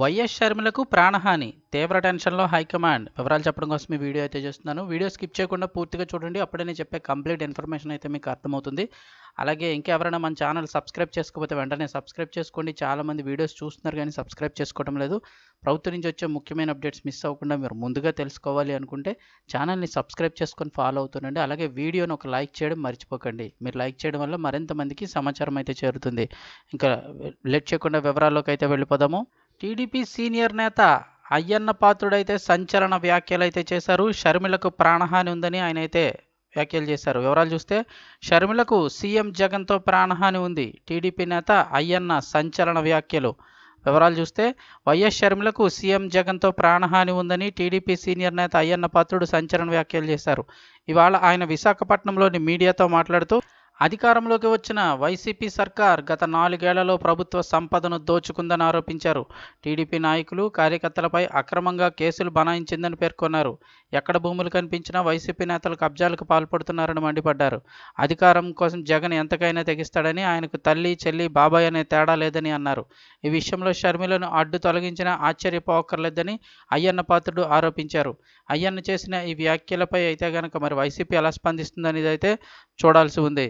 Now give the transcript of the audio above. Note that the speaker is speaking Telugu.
వైఎస్ షర్మిలకు ప్రాణహాని. తీవ్ర టెన్షన్లో హైకమాండ్. వివరాలు చెప్పడం కోసం ఈ వీడియో అయితే చేస్తున్నాను. వీడియో స్కిప్ చేయకుండా పూర్తిగా చూడండి. అప్పుడే నేను చెప్పే కంప్లీట్ ఇన్ఫర్మేషన్ అయితే మీకు అర్థమవుతుంది. అలాగే ఇంకెవరైనా మన ఛానల్ సబ్స్క్రైబ్ చేసుకోకపోతే వెంటనే సబ్స్క్రైబ్ చేసుకోండి. చాలామంది వీడియోస్ చూస్తున్నారు కానీ సబ్స్క్రైబ్ చేసుకోవడం లేదు. ప్రభుత్వం నుంచి వచ్చే ముఖ్యమైన అప్డేట్స్ మిస్ అవ్వకుండా మీరు ముందుగా తెలుసుకోవాలి అనుకుంటే ఛానల్ని సబ్స్క్రైబ్ చేసుకొని ఫాలో అవుతుండండి. అలాగే వీడియోని ఒక లైక్ చేయడం మర్చిపోకండి. మీరు లైక్ చేయడం వల్ల మరింత మందికి సమాచారం అయితే చేరుతుంది. ఇంకా లేట్ చేయకుండా వివరాల్లోకి అయితే వెళ్ళిపోదాము. టీడీపీ సీనియర్ నేత అయ్యన్న పాత్రుడైతే సంచలన వ్యాఖ్యలు అయితే చేశారు. షర్మిలకు ప్రాణహాని ఉందని ఆయన అయితే వ్యాఖ్యలు చేశారు. వివరాలు చూస్తే షర్మిలకు సీఎం జగన్తో ప్రాణహాని ఉంది. టీడీపీ నేత అయ్యన్న సంచలన వ్యాఖ్యలు. వివరాలు చూస్తే వైఎస్ షర్మిలకు సీఎం జగన్తో ప్రాణహాని ఉందని టీడీపీ సీనియర్ నేత అయ్యన్న పాత్రుడు సంచలన వ్యాఖ్యలు చేశారు. ఇవాళ ఆయన విశాఖపట్నంలోని మీడియాతో మాట్లాడుతూ అధికారంలోకి వచ్చిన వైసీపీ సర్కార్ గత నాలుగేళ్ళలో ప్రభుత్వ సంపదను దోచుకుందని ఆరోపించారు. టీడీపీ నాయకులు కార్యకర్తలపై అక్రమంగా కేసులు బనాయించిందని పేర్కొన్నారు. ఎక్కడ భూములు కనిపించినా వైసీపీ నేతలు కబ్జాలకు పాల్పడుతున్నారని మండిపడ్డారు. అధికారం కోసం జగన్ ఎంతకైనా తెగిస్తాడని ఆయనకు తల్లి చెల్లి బాబాయ్ అనే తేడా లేదని అన్నారు. ఈ విషయంలో షర్మిలను అడ్డు తొలగించినా ఆశ్చర్యపోకర్లేదని అయ్యన్న పాత్రుడు ఆరోపించారు. అయ్యన్న చేసిన ఈ వ్యాఖ్యలపై అయితే గనక మరి వైసీపీ ఎలా స్పందిస్తుందనేది అయితే చూడాల్సి ఉంది.